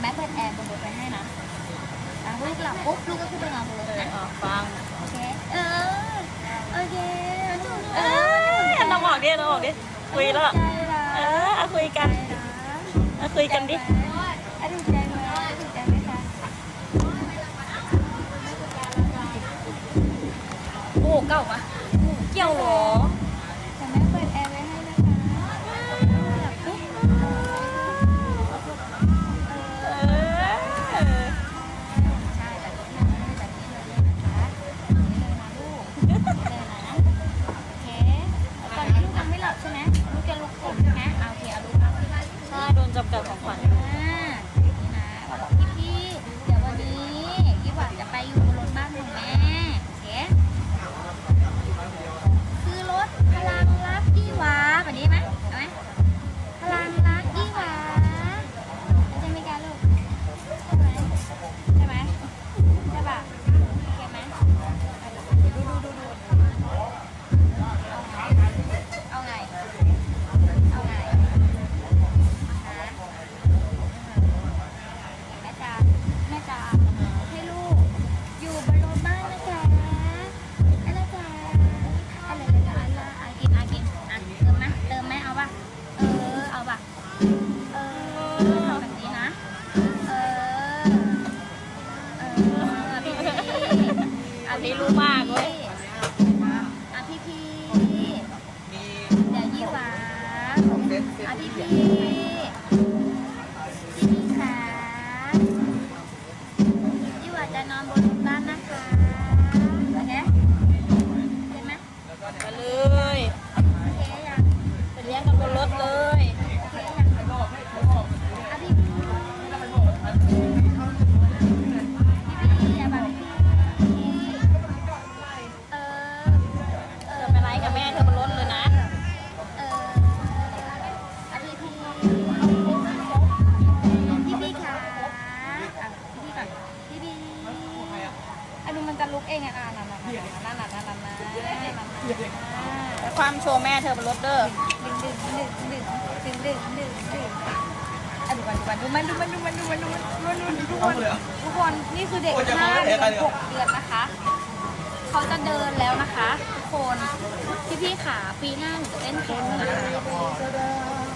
แม่เปิดแอร์บนรถไว้ให้นะอะลูกหลับปุ๊บลูกก็ขึ้นไปนอนบนรถเออนะอะฟังโอเค เออ โอเคเออเราบอกดิเราบอกดิคุยแล้วใจร้าเออเอาคุยกันใจร้าเอาคุยกันดิอะถูกใจไหมถูกใจไหมคะโอ้เก่าปะเกี่ยวเหรอ กับกับ ビビー。 พี่พี่ก่อนพี่พี่อันนี้มันจะลุกเองอะอะนั่นนั่นนั่นนั่นนั่นนั่นนั่นนั่นไปความโชว์แม่เธอบนรถเด้อดึงดึงดึงดึงดึงดึงดึงดึงอะดูก่อนดูก่อนดูมันดูมันดูมันดูมันดูมันดูมันดูมันทุกคนนี่คือเด็กห้าเดือนหกเดือนนะคะเขาจะเดินแล้วนะคะ ทุกคนพี่พี่ๆขาปีหน้าหนูจะเล่นแข่งนะคะ